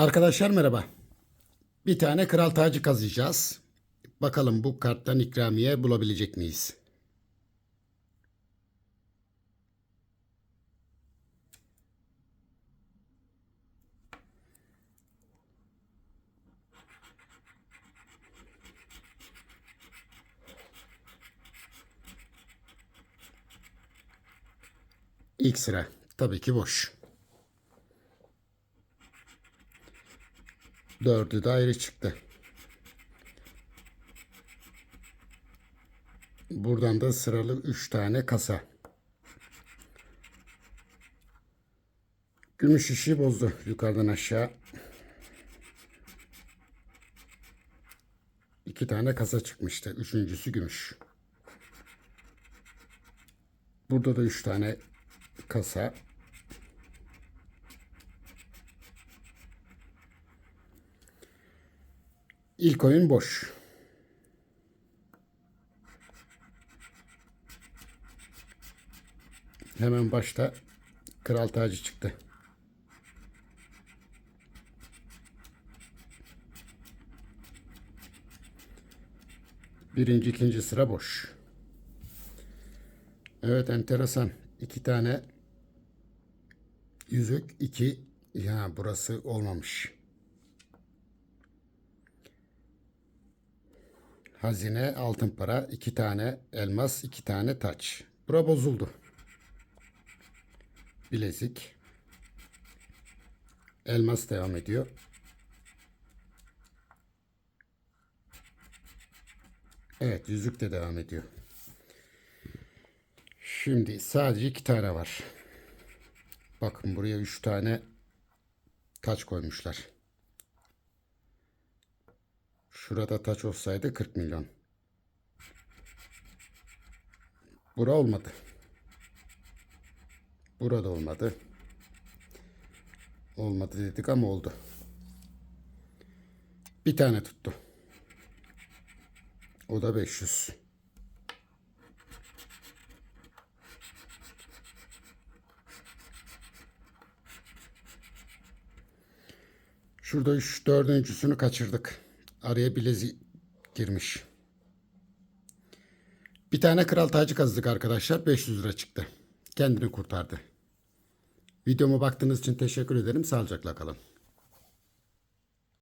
Arkadaşlar merhaba. Bir tane kral tacı kazıyacağız. Bakalım bu karttan ikramiye bulabilecek miyiz? İlk sıra tabii ki boş. Dördü de ayrı çıktı. Buradan da sıralı 3 tane kasa. Gümüş işi bozdu yukarıdan aşağı. İki tane kasa çıkmıştı. Üçüncüsü gümüş. Burada da üç tane kasa. İlk oyun boş. Hemen başta kral tacı çıktı. Birinci, ikinci sıra boş. Evet enteresan. İki tane yüzük, iki ya burası olmamış. Hazine, altın para, iki tane elmas, iki tane taç. Bura bozuldu. Bilezik. Elmas devam ediyor. Evet, yüzük de devam ediyor. Şimdi sadece iki tane var. Bakın buraya üç tane taç koymuşlar. Şurada taç olsaydı 40 milyon. Bura olmadı. Burada olmadı. Olmadı dedik ama oldu. Bir tane tuttu. O da 500. Şurada üç dördüncüsünü kaçırdık. Araya bilezi girmiş. Bir tane kral tacı kazdık arkadaşlar. 500 lira çıktı. Kendini kurtardı. Videoma baktığınız için teşekkür ederim. Sağlıcakla kalın.